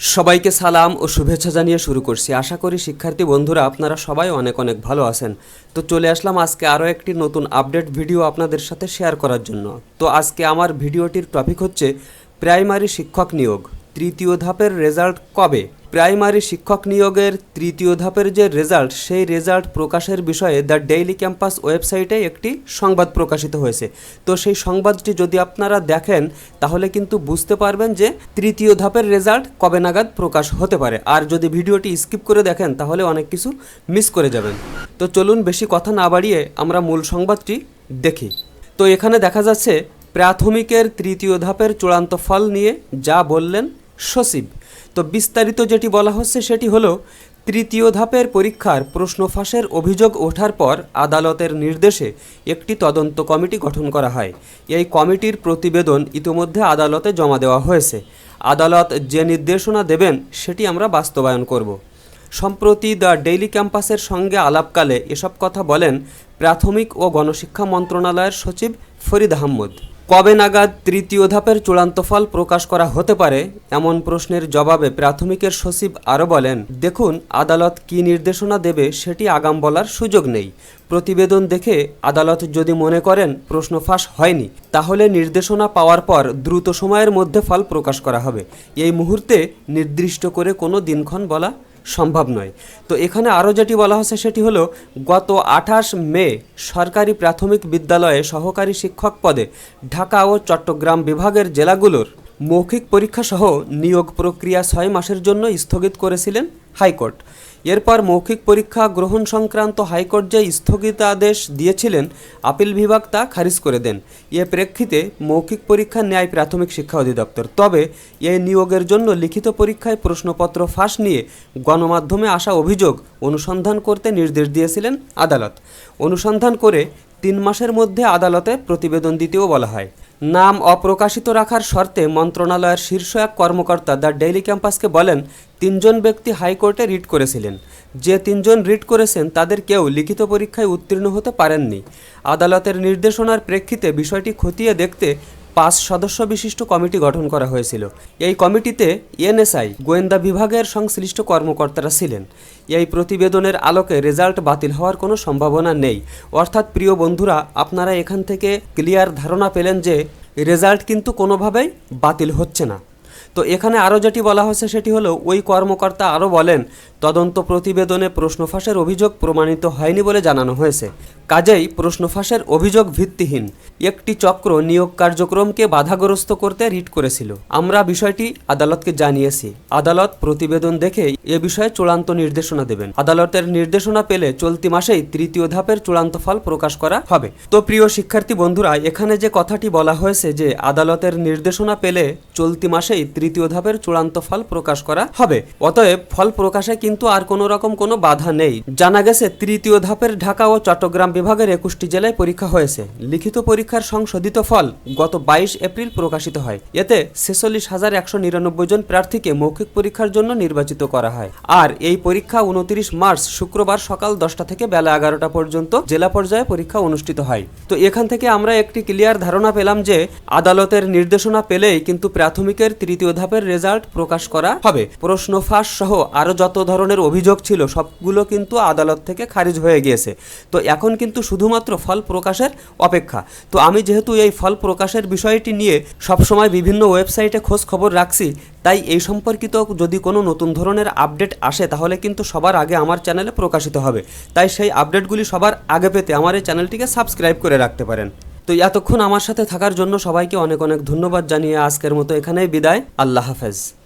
সবাইকে সালাম ও শুভেচ্ছা জানিয়ে শুরু করছি। আশা করি শিক্ষার্থী বন্ধুরা, আপনারা সবাই অনেক অনেক ভালো আছেন। তো চলে আসলাম আজকে আরও একটি নতুন আপডেট ভিডিও আপনাদের সাথে শেয়ার করার জন্য। তো আজকে আমার ভিডিওটির টপিক হচ্ছে, প্রাইমারি শিক্ষক নিয়োগ, তৃতীয় ধাপের রেজাল্ট কবে? প্রাইমারি শিক্ষক নিয়োগের তৃতীয় ধাপের যে রেজাল্ট, সেই রেজাল্ট প্রকাশের বিষয়ে দ্য ডেইলি ক্যাম্পাস ওয়েবসাইটে একটি সংবাদ প্রকাশিত হয়েছে। তো সেই সংবাদটি যদি আপনারা দেখেন, তাহলে কিন্তু বুঝতে পারবেন যে তৃতীয় ধাপের রেজাল্ট কবে নাগাদ প্রকাশ হতে পারে। আর যদি ভিডিওটি স্কিপ করে দেখেন, তাহলে অনেক কিছু মিস করে যাবেন। তো চলুন বেশি কথা না বাড়িয়ে আমরা মূল সংবাদটি দেখি। তো এখানে দেখা যাচ্ছে, প্রাথমিকের তৃতীয় ধাপের চূড়ান্ত ফল নিয়ে যা বললেন সচিব। তো বিস্তারিত যেটি বলা হচ্ছে সেটি হলো, তৃতীয় ধাপের পরীক্ষার প্রশ্ন ফাঁসের অভিযোগ ওঠার পর আদালতের নির্দেশে একটি তদন্ত কমিটি গঠন করা হয়। এই কমিটির প্রতিবেদন ইতিমধ্যে আদালতে জমা দেওয়া হয়েছে। আদালত যে নির্দেশনা দেবেন সেটি আমরা বাস্তবায়ন করব। সম্প্রতি দ্য ডেইলি ক্যাম্পাসের সঙ্গে আলাপকালে এসব কথা বলেন প্রাথমিক ও গণশিক্ষা মন্ত্রণালয়ের সচিব ফরিদ আহমদ। কবে নাগাদ তৃতীয় ধাপের চূড়ান্ত ফল প্রকাশ করা হতে পারে, এমন প্রশ্নের জবাবে প্রাথমিকের সচিব আরও বলেন, দেখুন, আদালত কী নির্দেশনা দেবে সেটি আগাম বলার সুযোগ নেই। প্রতিবেদন দেখে আদালত যদি মনে করেন প্রশ্ন ফাঁস হয়নি, তাহলে নির্দেশনা পাওয়ার পর দ্রুত সময়ের মধ্যে ফল প্রকাশ করা হবে। এই মুহূর্তে নির্দিষ্ট করে কোনো দিনক্ষণ বলা সম্ভব নয়। তো এখানে আরও যেটি বলা হচ্ছে সেটি হলো, গত আঠাশ মে সরকারি প্রাথমিক বিদ্যালয়ে সহকারী শিক্ষক পদে ঢাকা ও চট্টগ্রাম বিভাগের জেলাগুলোর মৌখিক পরীক্ষাসহ নিয়োগ প্রক্রিয়া ছয় মাসের জন্য স্থগিত করেছিলেন হাইকোর্ট। এরপর মৌখিক পরীক্ষা গ্রহণ সংক্রান্ত হাইকোর্ট যে স্থগিতাদেশ দিয়েছিলেন, আপিল বিভাগ তা খারিজ করে দেন। এ প্রেক্ষিতে মৌখিক পরীক্ষা ন্যায় প্রাথমিক শিক্ষা অধিদপ্তর। তবে এই নিয়োগের জন্য লিখিত পরীক্ষায় প্রশ্নপত্র ফাঁস নিয়ে গণমাধ্যমে আসা অভিযোগ অনুসন্ধান করতে নির্দেশ দিয়েছিলেন আদালত। অনুসন্ধান করে তিন মাসের মধ্যে আদালতে প্রতিবেদন দিতেও বলা হয়। নাম অপ্রকাশিত রাখার শর্তে মন্ত্রণালয়ের শীর্ষ এক কর্মকর্তা দ্য ডেইলি ক্যাম্পাসকে বলেন, তিনজন ব্যক্তি হাইকোর্টে রিট করেছিলেন। যে তিনজন রিট করেছেন, তাদের কেউ লিখিত পরীক্ষায় উত্তীর্ণ হতে পারেননি। আদালতের নির্দেশনার প্রেক্ষিতে বিষয়টি খতিয়ে দেখতে পাঁচ সদস্য বিশিষ্ট কমিটি গঠন করা হয়েছিল। এই কমিটিতে এনএসআই গোয়েন্দা বিভাগের সংশ্লিষ্ট কর্মকর্তারা ছিলেন। এই প্রতিবেদনের আলোকে রেজাল্ট বাতিল হওয়ার কোনো সম্ভাবনা নেই। অর্থাৎ প্রিয় বন্ধুরা, আপনারা এখান থেকে ক্লিয়ার ধারণা পেলেন যে রেজাল্ট কিন্তু কোনোভাবেই বাতিল হচ্ছে না। তো এখানে আরও যেটি বলা হয়েছে সেটি হলো, ওই কর্মকর্তা আরও বলেন তদন্ত প্রতিবেদনে প্রশ্ন ফাঁসের অভিযোগ প্রমাণিত হয়নি বলে জানানো হয়েছে। কাজেই প্রশ্ন ফাঁসের অভিযোগ ভিত্তিহীন। একটি চক্র নিয়োগ কার্যক্রমকে বাধাগ্রস্ত করতে রিট করেছিল। আমরা বিষয়টি আদালতকে জানিয়েছি। আদালত প্রতিবেদন দেখে এ বিষয়ে চূড়ান্ত নির্দেশনা দেবেন। আদালতের নির্দেশনা পেলে চলতি মাসেই তৃতীয় ধাপের চূড়ান্ত ফল প্রকাশ করা হবে। তো প্রিয় শিক্ষার্থী বন্ধুরা, এখানে যে কথাটি বলা হয়েছে যে আদালতের নির্দেশনা পেলে চলতি মাসেই তৃতীয় ধাপের চূড়ান্ত ফল প্রকাশ করা হবে, অতএব ফল প্রকাশে কিন্তু আর কোনো রকম কোনো বাধা নেই। জানা গেছে, তৃতীয় ধাপের ঢাকা ও চট্টগ্রাম বিভাগের একুশটি জেলায় পরীক্ষা হয়েছে। লিখিত পরীক্ষার সংশোধিত ফল গত বাইশ এপ্রিল প্রকাশিত হয়। এতে ছেচল্লিশ হাজার একশো নিরানব্বই জন প্রার্থীকে মৌখিক পরীক্ষার জন্য নির্বাচিত করা হয়। আর এই পরীক্ষা উনত্রিশ মার্চ শুক্রবার সকাল দশটা থেকে বেলা এগারোটা পর্যন্ত জেলা পর্যায়ে পরীক্ষা অনুষ্ঠিত হয়। তো এখান থেকে আমরা একটি ক্লিয়ার ধারণা পেলাম যে, আদালতের নির্দেশনা পেলেই কিন্তু প্রাথমিকের তৃতীয় ধাপের রেজাল্ট প্রকাশ করা হবে। প্রশ্ন ফাঁস সহ আরও যত ধরনের অভিযোগ ছিল, সবগুলো কিন্তু আদালত থেকে খারিজ হয়ে গিয়েছে। তো এখন কিন্তু শুধুমাত্র ফল প্রকাশের অপেক্ষা। তো আমি যেহেতু এই ফল প্রকাশের বিষয়টি নিয়ে সবসময় বিভিন্ন ওয়েবসাইটে খোঁজ খবর রাখছি, তাই এই সম্পর্কিত যদি কোনো নতুন ধরনের আপডেট আসে, তাহলে কিন্তু সবার আগে আমার চ্যানেলে প্রকাশিত হবে। তাই সেই আপডেটগুলি সবার আগে পেতে আমার এই চ্যানেলটিকে সাবস্ক্রাইব করে রাখতে পারেন। তো এতক্ষণ আমার সাথে থাকার জন্য সবাইকে অনেক অনেক ধন্যবাদ জানিয়ে আজকের মতো এখানেই বিদায়। আল্লাহ হাফেজ।